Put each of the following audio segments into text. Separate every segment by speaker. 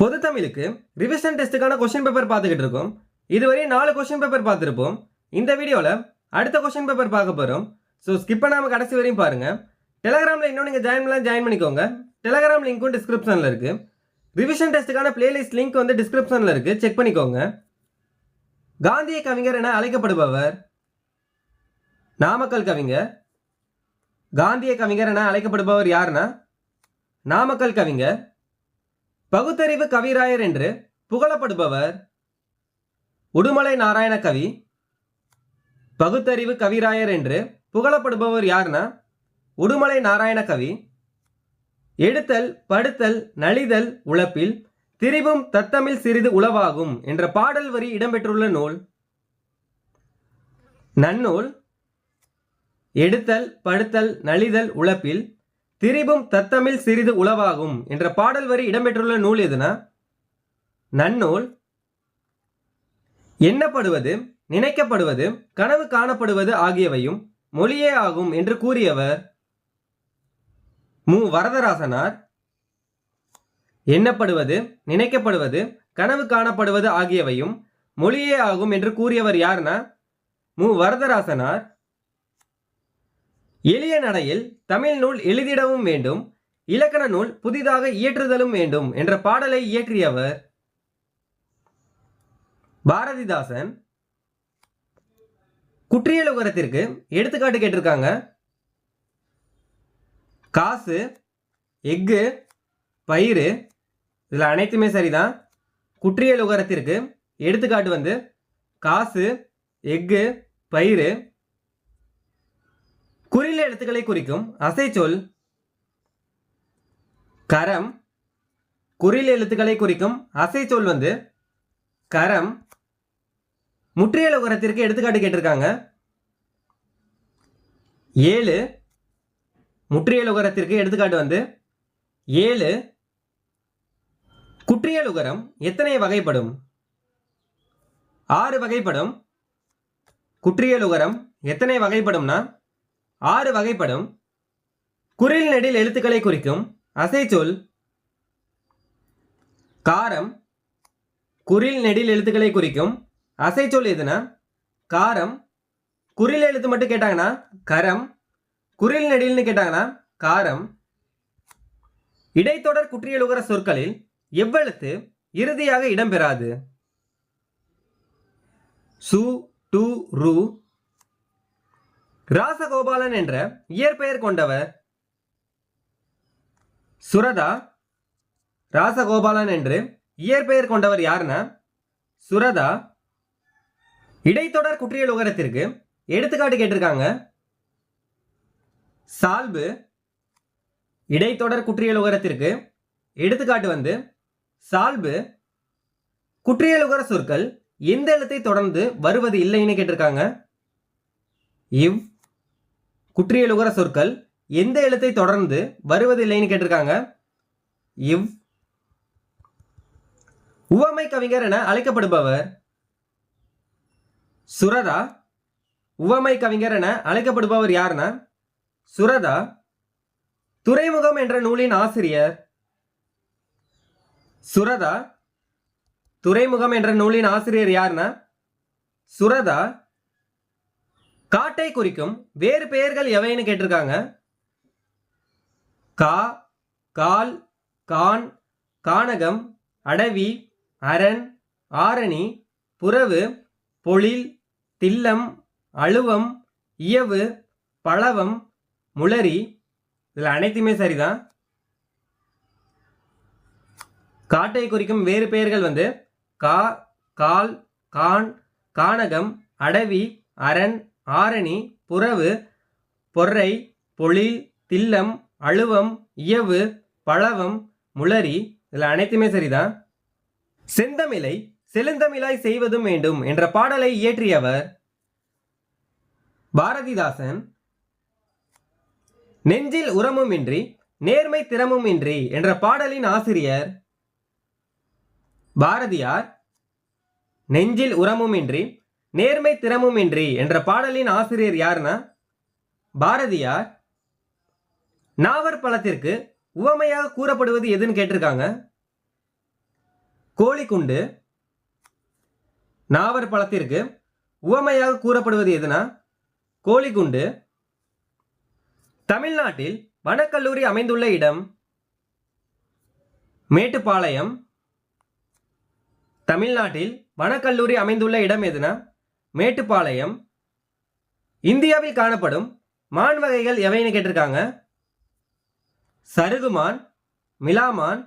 Speaker 1: பொது தமிழுக்கு revision டெஸ்ட்டுக்கான question paper பார்த்துக்கிட்டு இருக்கோம் இதுவரை நாலு கொஷின் பேப்பர் பார்த்துருப்போம் இந்த வீடியோவில் அடுத்த கொஷின் பேப்பர் பார்க்க போகிறோம் ஸோ ஸ்கிப் பண்ணாமல் கடைசி வரையும் பாருங்கள் டெலகிராமில் இன்னும் நீங்கள் ஜாயின் பண்ணலாம் ஜாயின் பண்ணிக்கோங்க டெலகிராம் லிங்க்கும் டிஸ்கிரிப்ஷனில் இருக்குது ரிவிஷன் டெஸ்ட்டுக்கான பிளேலிஸ்ட் லிங்க் வந்து டிஸ்கிரிப்ஷனில் இருக்குது செக் பண்ணிக்கோங்க காந்திய கவிஞர் என அழைக்கப்படுபவர் நாமக்கல் கவிஞர் காந்திய கவிஞர் என அழைக்கப்படுபவர் யாருன்னா நாமக்கல் கவிஞர் பகுத்தறிவு கவிராயர் என்று புகழப்படுபவர் உடுமலை நாராயண கவி பகுத்தறிவு கவிராயர் என்று புகழப்படுபவர் யாருன்னா உடுமலை நாராயண கவி எடுத்தல் படுத்தல் நலிதல் உழப்பில் திரிவும் தத்தமிழ் சிறிது உளவாகும் என்ற பாடல் வரி இடம்பெற்றுள்ள நூல் நன்னூல் எடுத்தல் படுத்தல் நலிதல் உழப்பில் திரிபும் தத்தமிழ் சிறிது உளவாகும் என்ற பாடல் வரி இடம்பெற்றுள்ள நூல் எதுனா நன்னூல் எண்ணப்படுவது நினைக்கப்படுவது கனவு காணப்படுவது ஆகியவையும் மொழியே ஆகும் என்று கூறியவர் மு வரதராசனார் எண்ணப்படுவது நினைக்கப்படுவது கனவு காணப்படுவது ஆகியவையும் மொழியே ஆகும் என்று கூறியவர் யார்னா மு வரதராசனார் எளிய நடையில் தமிழ் நூல் எழுதிடவும் வேண்டும் இலக்கண நூல் புதிதாக இயற்றுதலும் வேண்டும் என்ற பாடலை இயற்றியவர் பாரதிதாசன் குற்றியல் உகரத்திற்கு எடுத்துக்காட்டு கேட்டிருக்காங்க காசு எஃகு பயிறு இதில் அனைத்துமே சரிதான் குற்றியல் உகரத்திற்கு எடுத்துக்காட்டு வந்து காசு எஃகு பயிறு குறில எழுத்துக்களை குறிக்கும் அசைச்சொல் கரம் குறில் எழுத்துக்களை குறிக்கும் அசைச்சொல் வந்து கரம் முற்றியல உரத்திற்கு எடுத்துக்காட்டு கேட்டிருக்காங்க ஏழு முற்றியல் உகரத்திற்கு எடுத்துக்காட்டு வந்து ஏழு குற்றியல் உகரம் எத்தனை வகைப்படும் ஆறு வகைப்படும் குற்றியல் உகரம் எத்தனை வகைப்படும்னா ஆறு வகைப்படும் குரில் நெடில் எழுத்துக்களை குறிக்கும் அசைச்சொல் காரம் குரில் நெடில் எழுத்துக்களை குறிக்கும் அசைச்சொல் எதுனா காரம் குரில் எழுத்து மட்டும் கேட்டாங்கன்னா கரம் குரில் நெடில்னு கேட்டாங்கன்னா காரம் இடைத்தொடர் குற்றியலுகிற சொற்களில் எவ்வெழுத்து இறுதியாக இடம்பெறாது சு டு ரூ ராசகோபாலன் என்ற இயற்பெயர் கொண்டவர் சுரதா ராசகோபாலன் என்று இயற்பெயர் கொண்டவர் யாருன்னா சுரதா இடைத்தொடர் குற்றியல் உகரத்திற்கு எடுத்துக்காட்டு கேட்டிருக்காங்க சால்பு இடைத்தொடர் குற்றியல் உகரத்திற்கு எடுத்துக்காட்டு வந்து சால்பு குற்றியல் உகர சொற்கள் எந்த எழுத்தை தொடர்ந்து வருவது இல்லைன்னு கேட்டிருக்காங்க இவ் குற்றியலுகர சொற்கள் எந்த எழுத்தை தொடர்ந்து வருவதில்லைன்னு கேட்டிருக்காங்க இவ் உவமை கவிஞர் என அழைக்கப்படுபவர் சுரதா உவமை கவிஞர் என அழைக்கப்படுபவர் யாருன்னா சுரதா துறைமுகம் என்ற நூலின் ஆசிரியர் சுரதா துறைமுகம் என்ற நூலின் ஆசிரியர் யாருன்னா சுரதா காட்டை குறிக்கும் வேறு பெயர்கள் எவைன்னு கேட்டிருக்காங்க கா கால் கான் கானகம் அடவி அரண் ஆரணி புறவு பொழில் தில்லம் அழுவம் இயவு பழவம் முளரி இதில் அனைத்துமே சரிதான் காட்டை குறிக்கும் வேறு பெயர்கள் வந்து கா கால் கான் கானகம் அடவி அரண் ஆரணி புறவு பொறை பொழி தில்லம் அழுவம் இயவு பழவம் முளரி இதில் அனைத்துமே சரிதான் செந்தமிழை செலுந்தமிழாய் செய்வதும் வேண்டும் என்ற பாடலை இயற்றியவர் பாரதிதாசன் நெஞ்சில் உரமுமின்றி நேர்மை திறமுமின்றி என்ற பாடலின் ஆசிரியர் பாரதியார் நெஞ்சில் உரமுமின்றி நேர்மை திறமுமின்றி என்ற பாடலின் ஆசிரியர் யாருன்னா பாரதியார் நாவர் பழத்திற்கு உவமையாக கூறப்படுவது எதுன்னு கேட்டிருக்காங்க கோழிக்குண்டு நாவர் பழத்திற்கு உவமையாக கூறப்படுவது எதுனா கோழிக்குண்டு தமிழ்நாட்டில் வனக்கல்லூரி அமைந்துள்ள இடம் மேட்டுப்பாளையம் தமிழ்நாட்டில் வனக்கல்லூரி அமைந்துள்ள இடம் எதுனா மேட்டுப்பாளையம் இந்தியாவில் காணப்படும் மான் வகைகள் எவைன்னு கேட்டிருக்காங்க சருகுமான் மிலாமான்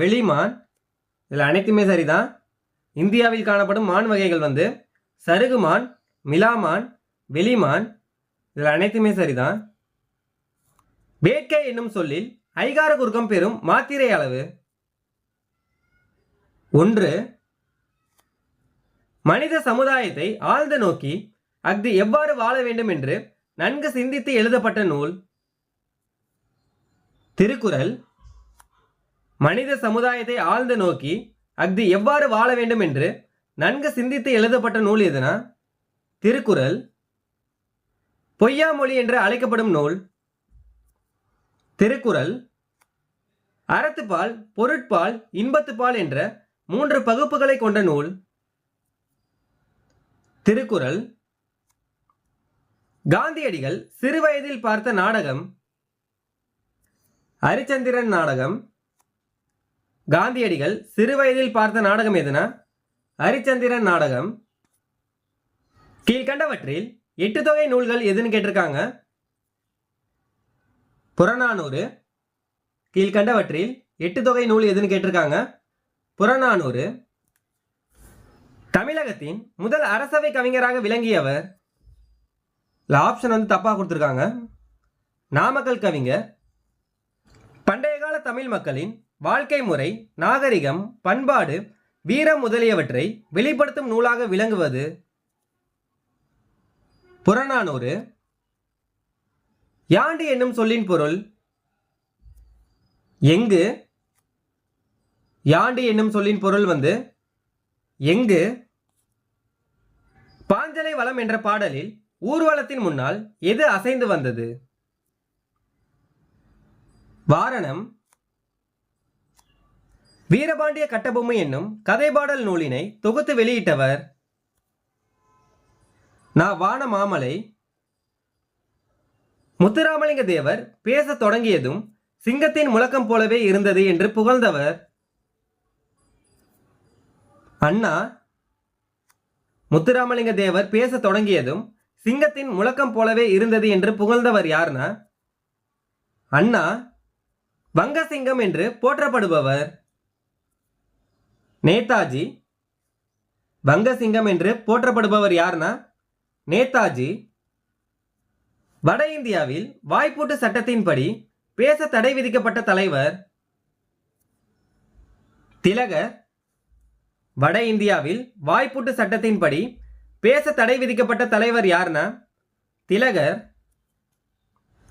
Speaker 1: வெளிமான் இதில் அனைத்துமே சரிதான் இந்தியாவில் காணப்படும் மான் வகைகள் வந்து சருகுமான் மிலாமான் வெளிமான் இதில் அனைத்துமே சரிதான் வேட்கை என்னும் சொல்லில் ஐகார குறுக்கம் பெறும் மாத்திரை அளவு ஒன்று மனித சமுதாயத்தை ஆழ்ந்து நோக்கி அஃது எவ்வாறு வாழ வேண்டும் என்று நன்கு சிந்தித்து எழுதப்பட்ட நூல் திருக்குறள் மனித சமுதாயத்தை ஆழ்ந்து நோக்கி அஃது எவ்வாறு வாழ வேண்டும் என்று நன்கு சிந்தித்து எழுதப்பட்ட நூல் எதுனா திருக்குறள் பொய்யா மொழி என்று அழைக்கப்படும் நூல் திருக்குறள் அறத்துப்பால் பொருட்பால் இன்பத்துப்பால் என்ற மூன்று பகுப்புகளை கொண்ட நூல் திருக்குறள் காந்தியடிகள் சிறுவயதில் பார்த்த நாடகம் ஹரிச்சந்திரன் நாடகம் காந்தியடிகள் சிறுவயதில் பார்த்த நாடகம் எதுனா ஹரிச்சந்திரன் நாடகம் கீழ்கண்டவற்றில் எட்டு தொகை நூல்கள் எதுன்னு கேட்டிருக்காங்க புறநானூறு கீழ்கண்டவற்றில் எட்டு தொகை நூல் எதுன்னு கேட்டிருக்காங்க புறநானூறு தமிழகத்தின் முதல் அரசவை கவிஞராக விளங்கியவர் இல்லை ஆப்ஷன் வந்து தப்பாக கொடுத்துருக்காங்க நாமக்கல் கவிஞர் பண்டைய கால தமிழ் மக்களின் வாழ்க்கை முறை நாகரிகம் பண்பாடு வீரம் முதலியவற்றை வெளிப்படுத்தும் நூலாக விளங்குவது புறநானூறு யாண்டு என்னும் சொல்லின் பொருள் எங்கு யாண்டு என்னும் சொல்லின் பொருள் வந்து எங்கு பாஞ்சலை வளம் என்ற பாடலில் ஊர்வலத்தின் முன்னால் எது அசைந்து வந்தது வாரணம் வீரபாண்டிய கட்டபொம்மை என்னும் கதை பாடல் நூலினை தொகுத்து வெளியிட்டவர் நான் வான மாமலை முத்துராமலிங்க தேவர் பேசத் தொடங்கியதும் சிங்கத்தின் முழக்கம் போலவே இருந்தது என்று புகழ்ந்தவர் அண்ணா முத்துராமலிங்க தேவர் பேச தொடங்கியதும் சிங்கத்தின் முழக்கம் போலவே இருந்தது என்று புகழ்ந்தவர் யார்னா அண்ணா வங்கசிங்கம் என்று போற்றப்படுபவர் நேதாஜி வங்கசிங்கம் என்று போற்றப்படுபவர் யார்னா நேதாஜி வட இந்தியாவில் வாய்ப்பூட்டு சட்டத்தின்படி பேச தடை விதிக்கப்பட்ட தலைவர் திலகர் வட இந்தியாவில் வாய்ப்பூட்டு சட்டத்தின்படி பேச தடை விதிக்கப்பட்ட தலைவர் யார்னா திலகர்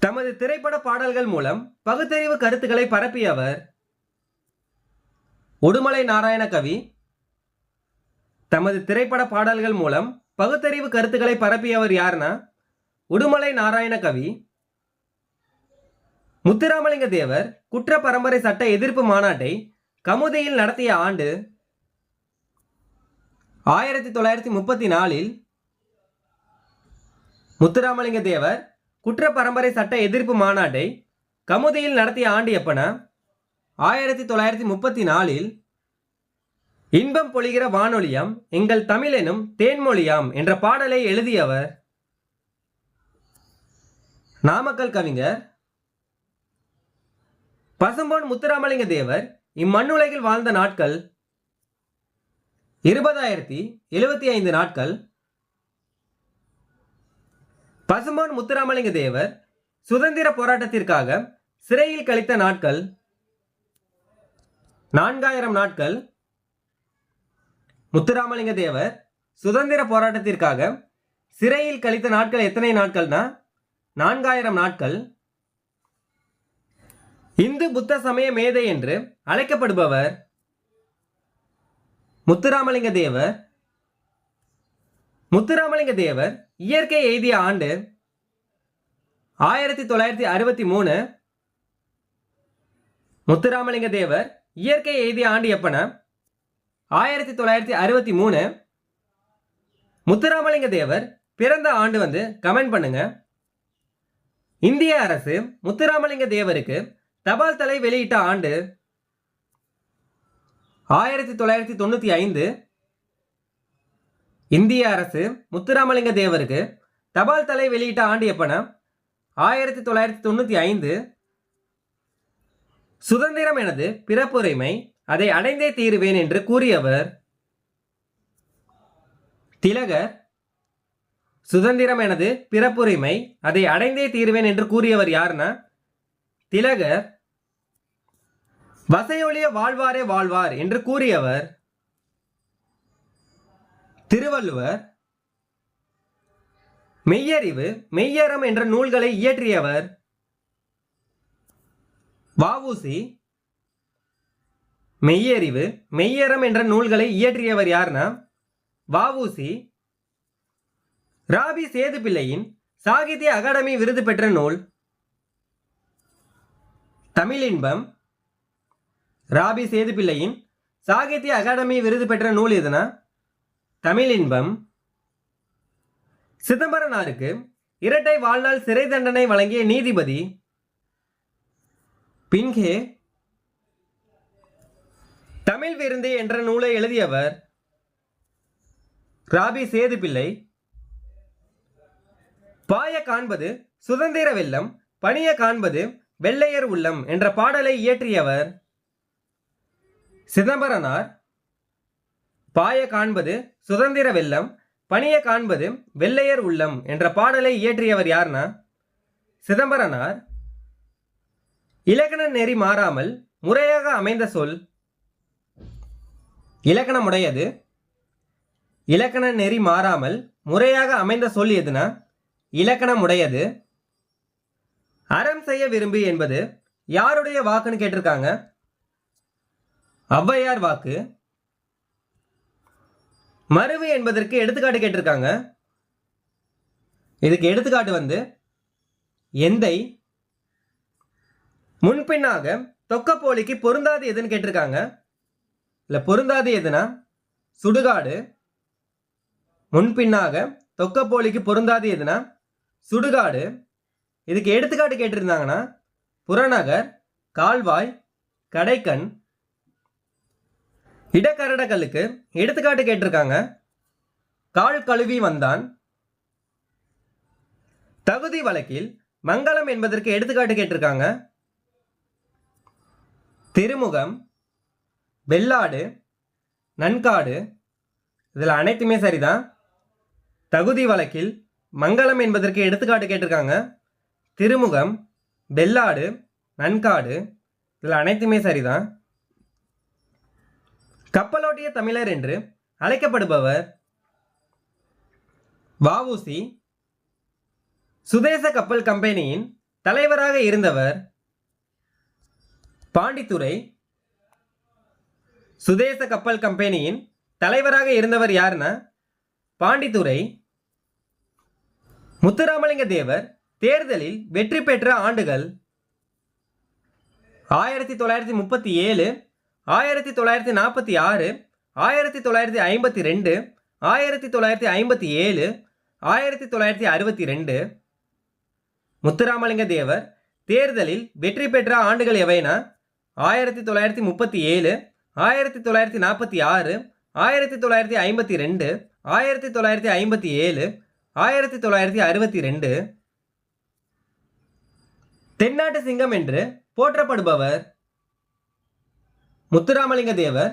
Speaker 1: தமது திரைப்பட பாடல்கள் மூலம் பகுத்தறிவு கருத்துக்களை பரப்பியவர் உடுமலை நாராயண கவி தமது திரைப்பட பாடல்கள் மூலம் பகுத்தறிவு கருத்துக்களை பரப்பியவர் யார்னா உடுமலை நாராயண கவி முத்துராமலிங்க தேவர் குற்ற பரம்பரை சட்ட எதிர்ப்பு மாநாட்டை கமுதியில் நடத்திய ஆண்டு ஆயிரத்தி தொள்ளாயிரத்தி முப்பத்தி நாலில் முத்துராமலிங்க தேவர் குற்ற பரம்பரை சட்ட எதிர்ப்பு மாநாட்டை கமுதியில் நடத்திய ஆண்டு எப்பன ஆயிரத்தி தொள்ளாயிரத்தி முப்பத்தி நாலில் இன்பம் பொழிகிற வானொலியம் எங்கள் தமிழெனும் தேன்மொழியாம் என்ற பாடலை எழுதியவர் நாமக்கல் கவிஞர் பசும்பொன் முத்துராமலிங்க தேவர் இம்மண்ணுலகில் வாழ்ந்த நாட்கள் இருபதாயிரத்தி எழுபத்தி ஐந்து நாட்கள் பசுமான் முத்துராமலிங்க தேவர் சுதந்திர போராட்டத்திற்காக சிறையில் கழித்த நாட்கள் நான்காயிரம் நாட்கள் முத்துராமலிங்க தேவர் சுதந்திர போராட்டத்திற்காக சிறையில் கழித்த நாட்கள் எத்தனை நாட்கள்னா நான்காயிரம் நாட்கள் இந்து புத்த சமய மேதை என்று அழைக்கப்படுபவர் முத்துராமலிங்க தேவர் முத்துராமலிங்க தேவர் இயற்கை எய்திய ஆண்டு ஆயிரத்தி தொள்ளாயிரத்தி அறுபத்தி மூணு முத்துராமலிங்க தேவர் இயற்கை எய்திய ஆண்டு எப்பன ஆயிரத்தி தொள்ளாயிரத்தி அறுபத்தி மூணு முத்துராமலிங்க தேவர் பிறந்த ஆண்டு வந்து கமெண்ட் பண்ணுங்க இந்திய அரசு முத்துராமலிங்க தேவருக்கு தபால் தலை வெளியிட்ட ஆண்டு ஆயிரத்தி தொள்ளாயிரத்தி தொண்ணூற்றி ஐந்து இந்திய அரசு முத்துராமலிங்க தேவருக்கு தபால் தலை வெளியிட்ட ஆண்டு எப்பனா ஆயிரத்தி தொள்ளாயிரத்தி தொண்ணூற்றி ஐந்து சுதந்திரம் எனது பிறப்புரிமை அதை அடைந்தே தீருவேன் என்று கூறியவர் திலகர் சுதந்திரம் எனது பிறப்புரிமை அதை அடைந்தே தீருவேன் என்று கூறியவர் யாருன்னா திலகர் வசையொழிய வாழ்வாரே வாழ்வார் என்று கூறியவர் திருவள்ளுவர் மெய்யறிவு மெய்யறம் என்ற நூல்களை இயற்றியவர் வாவூசி மெய்யறிவு மெய்யறம் என்ற நூல்களை இயற்றியவர் யார்னா வாவூசி ராபி சேது பிள்ளையின் சாகித்ய அகாடமி விருது பெற்ற நூல் தமிழின்பம் ராபி சேதுப்பிள்ளையின் சாகித்ய அகாடமி விருது பெற்ற நூல் எதுனா தமிழ் இன்பம் சிதம்பரனாருக்கு இரட்டை வாழ்நாள் சிறை தண்டனை வழங்கிய நீதிபதி பின்கே தமிழ் விருந்து என்ற நூலை எழுதியவர் ராபி சேதுப்பிள்ளை பாய காண்பது சுதந்திர வெள்ளம் பணிய காண்பது வெள்ளையர் உள்ளம் என்ற பாடலை இயற்றியவர் சிதம்பரனார் பாய காண்பது சுதந்திர வெள்ளம் பணிய காண்பது வெள்ளையர் உள்ளம் என்ற பாடலை இயற்றியவர் யார்னா சிதம்பரனார் இலக்கண நெறி மாறாமல் முறையாக அமைந்த சொல் இலக்கணமுடையது இலக்கண நெறி மாறாமல் முறையாக அமைந்த சொல் எதுனா இலக்கணமுடையது அறம் செய்ய விரும்பு என்பது யாருடைய வாக்குன்னு கேட்டிருக்காங்க ஔவையார் வாக்கு மருவு என்பதற்கு எடுத்துக்காட்டு கேட்டிருக்காங்க இதுக்கு எடுத்துக்காட்டு வந்து எந்தை முன்பின்னாக தொக்கப்போலிக்கு பொருந்தாது எதுன்னு கேட்டிருக்காங்க இல்லை பொருந்தாது எதுனா சுடுகாடு முன்பின்னாக தொக்கப்போலிக்கு பொருந்தாது எதுனா சுடுகாடு இதுக்கு எடுத்துக்காட்டு கேட்டிருந்தாங்கன்னா புறநகர் கால்வாய் கடைக்கண் இடக்கரடகலுக்கு எடுத்துக்காட்டு கேட்டிருக்காங்க கால் கழுவி வந்தான் தகுதி வழக்கில் மங்களம் என்பதற்கு எடுத்துக்காட்டு கேட்டிருக்காங்க திருமுகம் வெள்ளாடு நன்காடு இதில் அனைத்துமே சரிதான் தகுதி வழக்கில் மங்களம் என்பதற்கு எடுத்துக்காட்டு கேட்டிருக்காங்க திருமுகம் வெள்ளாடு நன்காடு இதில் அனைத்துமே சரிதான் கப்பலோட்டிய தமிழர் என்று அழைக்கப்படுபவர் வவுசி சுதேச கப்பல் கம்பெனியின் தலைவராக இருந்தவர் பாண்டித்துறை சுதேச கப்பல் கம்பெனியின் தலைவராக இருந்தவர் யாருன்னா பாண்டித்துறை முத்துராமலிங்க தேவர் தேர்தலில் வெற்றி பெற்ற ஆண்டுகள் ஆயிரத்தி தொள்ளாயிரத்தி முப்பத்தி ஏழு ஆயிரத்தி தொள்ளாயிரத்தி நாற்பத்தி ஆறு ஆயிரத்தி தொள்ளாயிரத்தி ஐம்பத்தி ரெண்டு ஆயிரத்தி தொள்ளாயிரத்தி ஐம்பத்தி ஏழு ஆயிரத்தி தொள்ளாயிரத்தி அறுபத்தி ரெண்டு முத்துராமலிங்க தேவர் தேர்தலில் வெற்றி பெற்ற ஆண்டுகள் எவைனா ஆயிரத்தி தொள்ளாயிரத்தி முப்பத்தி ஏழு ஆயிரத்தி தொள்ளாயிரத்தி நாற்பத்தி ஆறு ஆயிரத்தி தொள்ளாயிரத்தி ஐம்பத்தி ரெண்டு ஆயிரத்தி தொள்ளாயிரத்தி ஐம்பத்தி ஏழு ஆயிரத்தி தொள்ளாயிரத்தி அறுபத்தி ரெண்டு தென்னாட்டு சிங்கம் என்று போற்றப்படுபவர் முத்துராமலிங்க தேவர்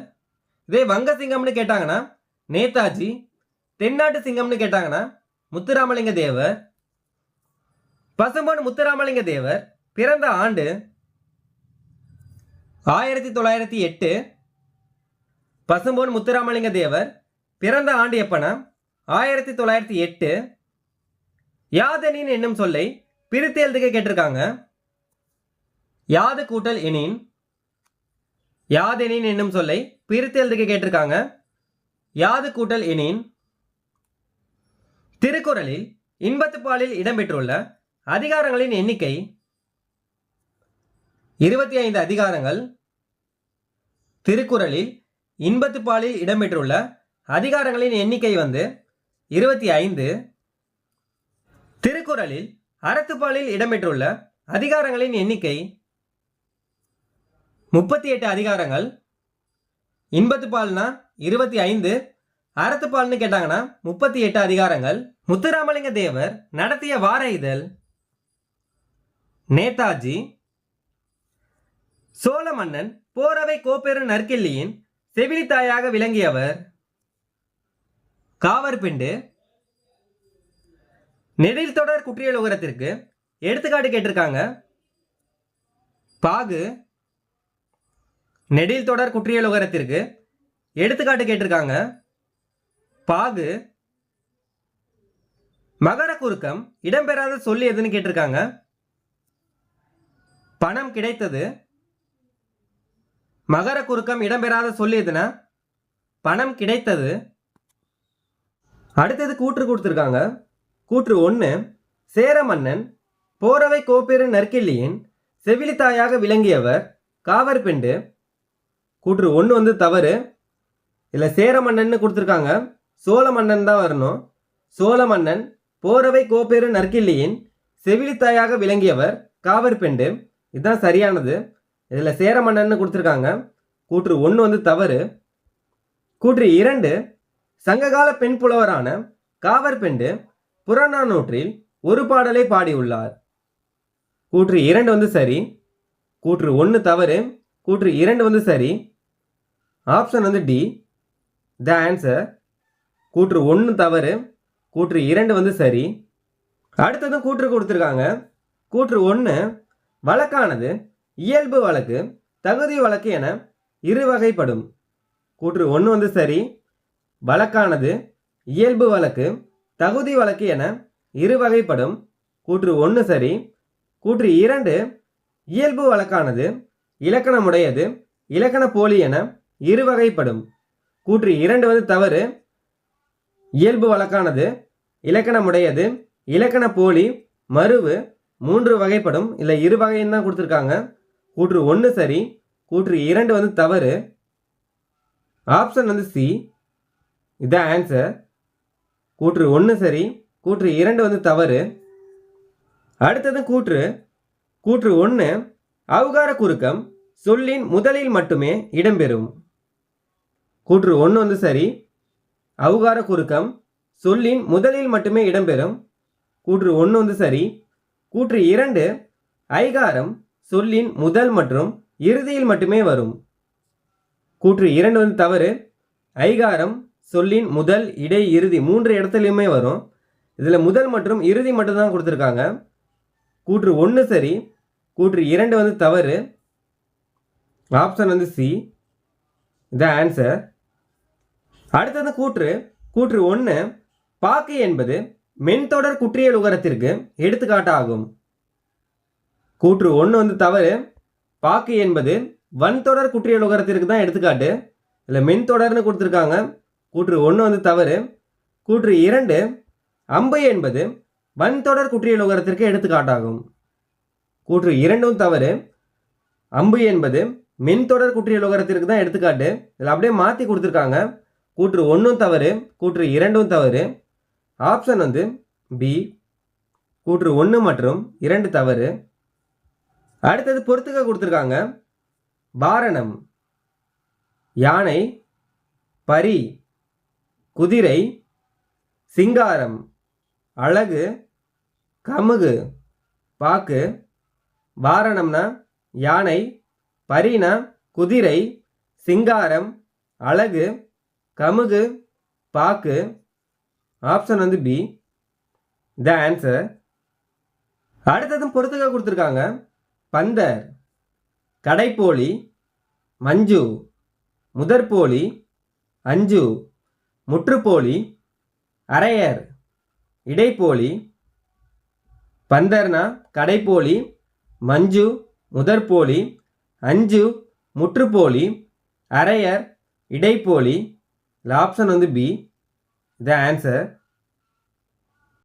Speaker 1: இதே வங்க சிங்கம்னு கேட்டாங்கன்னா நேதாஜி தென்னாட்டு சிங்கம்னு கேட்டாங்கன்னா முத்துராமலிங்க தேவர் பசும்பொன் முத்துராமலிங்க தேவர் பிறந்த ஆண்டு ஆயிரத்தி தொள்ளாயிரத்தி எட்டு பசும்பொன் முத்துராமலிங்க தேவர் பிறந்த ஆண்டு எப்பனா ஆயிரத்தி தொள்ளாயிரத்தி எட்டு யாதனின் என்னும் சொல்லை பிரித்து எழுதுக்க கேட்டிருக்காங்க யாது கூட்டல் எனின் யாதெனின் என்னும் சொல்லை பிரித்து எழுதுக்கு கேட்டிருக்காங்க யாது கூட்டல் எனின் திருக்குறளில் இன்பத்து பாலில் இடம்பெற்றுள்ள அதிகாரங்களின் எண்ணிக்கை இருபத்தி ஐந்து அதிகாரங்கள் திருக்குறளில் இன்பத்து பாலில் இடம்பெற்றுள்ள அதிகாரங்களின் எண்ணிக்கை வந்து இருபத்தி ஐந்து திருக்குறளில் அறத்துப்பாலில் இடம்பெற்றுள்ள அதிகாரங்களின் எண்ணிக்கை முப்பத்தி எட்டு அதிகாரங்கள் இன்பத்து பால்னா இருபத்தி ஐந்து அறத்து பால்னு கேட்டாங்கன்னா முப்பத்தி எட்டு அதிகாரங்கள் முத்துராமலிங்க தேவர் நடத்திய வார இதழ் நேதாஜி சோழ மன்னன் போரவை கோப்பெரு நற்கிள்ளியின் செவிலித்தாயாக விளங்கியவர் காவற்பிண்டு நெடில் தொடர் குற்றியல் உகரத்திற்கு எடுத்துக்காட்டு கேட்டிருக்காங்க பாகு நெடில் தொடர் குற்றியல் உகரத்திற்கு எடுத்துக்காட்டு கேட்டிருக்காங்க பாகு மகர குறுக்கம் இடம்பெறாத சொல்லி எதுன்னு கேட்டிருக்காங்க பணம் கிடைத்தது மகர குறுக்கம் இடம்பெறாத சொல்லி எதுனா பணம் கிடைத்தது அடுத்தது கூற்று கொடுத்துருக்காங்க கூற்று ஒன்று சேர மன்னன் போரவை கோப்பேறு நற்கிள்ளியின் செவிலித்தாயாக விளங்கியவர் காவற்பெண்டு கூற்று ஒன்று வந்து தவறு இதில் சேர மன்னன்னு கொடுத்துருக்காங்க சோழ மன்னன் தான் வரணும் சோழ மன்னன் போரவை கோப்பேறு நற்கிள்ளியின் செவிலித்தாயாக விளங்கியவர் காவற்பெண்டு இதுதான் சரியானது இதில் சேர மன்னன்னு கொடுத்துருக்காங்க கூற்று ஒன்று வந்து தவறு கூற்று இரண்டு சங்ககால பெண் புலவரான காவற்பெண்டு புறநானூற்றில் ஒரு பாடலை பாடியுள்ளார் கூற்று இரண்டு வந்து சரி கூற்று ஒன்று தவறு கூற்று இரண்டு வந்து சரி ஆப்ஷன் வந்து டி த ஆன்சர் கூற்று ஒன்று தவறு கூற்று இரண்டு வந்து சரி அடுத்ததும் கூற்று கொடுத்துருக்காங்க கூற்று ஒன்று வழக்கானது இயல்பு வழக்கு தகுதி வழக்கு என இரு வகைப்படும் கூற்று ஒன்று வந்து சரி வழக்கானது இயல்பு வழக்கு தகுதி வழக்கு என இரு வகைப்படும் கூற்று ஒன்று சரி கூற்று இரண்டு இயல்பு வழக்கானது இலக்கணமுடையது இலக்கண போலி என இருவகைப்படும் கூற்று இரண்டு வந்து தவறு இயல்பு வழக்கானது இலக்கணமுடையது இலக்கண போலி மறுவு மூன்று வகைப்படும் இல்லை இரு வகைன்னு தான் கொடுத்துருக்காங்க கூற்று ஒன்று சரி கூற்று இரண்டு வந்து தவறு ஆப்ஷன் வந்து சி இதுதான் ஆன்சர் கூற்று ஒன்று சரி கூற்று இரண்டு வந்து தவறு அடுத்தது கூற்று கூற்று ஒன்று அவகார குறுக்கம் சொல்லின் முதலில் மட்டுமே இடம்பெறும் கூற்று ஒன்று வந்து சரி அவுகார குறுக்கம் சொல்லின் முதலில் மட்டுமே இடம்பெறும் கூற்று ஒன்று வந்து சரி கூற்று இரண்டு ஐகாரம் சொல்லின் முதல் மற்றும் இறுதியில் மட்டுமே வரும் கூற்று இரண்டு வந்து தவறு ஐகாரம் சொல்லின் முதல் இடை இறுதி மூன்று இடத்துலையுமே வரும் இதில் முதல் மற்றும் இறுதி மட்டும்தான் கொடுத்துருக்காங்க கூற்று ஒன்று சரி கூற்று இரண்டு வந்து தவறு ஆப்ஷன் வந்து சி த ஆன்சர் அடுத்தது கூற்று கூற்று ஒன்று பாக்கு என்பது மென்தொடர் குற்றியல் உகரத்திற்கு எடுத்துக்காட்டாகும் கூற்று ஒன்று வந்து தவறு பாக்கு என்பது வன்தொடர் குற்றியல் உகரத்திற்கு தான் எடுத்துக்காட்டு இல்லை மென்தொடர்னு கொடுத்துருக்காங்க கூற்று ஒன்று வந்து தவறு கூற்று இரண்டு அம்பு என்பது வன்தொடர் குற்றியல் உகரத்திற்கு எடுத்துக்காட்டாகும் கூற்று இரண்டும் தவறு அம்பு என்பது மென்தொடர் குற்றியல் உகரத்திற்கு தான் எடுத்துக்காட்டு இதில் அப்படியே மாற்றி கொடுத்துருக்காங்க கூற்று ஒன்றும் தவறு கூற்று இரண்டும் தவறு ஆப்ஷன் வந்து பி கூற்று ஒன்று மற்றும் இரண்டு தவறு அடுத்தது பொறுத்துக்க கொடுத்துருக்காங்க பாரணம் யானை பரி குதிரை சிங்காரம் அழகு கமுகு பாக்கு வாரணம்னா யானை பரினா குதிரை சிங்காரம் அழகு கமுகு பாக்கு ஆப்ஷன் வந்து பி த ஆன்சர் அடுத்ததும் பொறுத்துக்காக கொடுத்துருக்காங்க பந்தர் கடைப்போலி மஞ்சு முதற்போலி அஞ்சு முற்றுப்போலி அரையர் இடைப்போலி பந்தர்னா கடைப்போலி மஞ்சு முதற்போலி அஞ்சு முற்றுப்போலி அரையர் இடைப்போலி The option on the B, the answer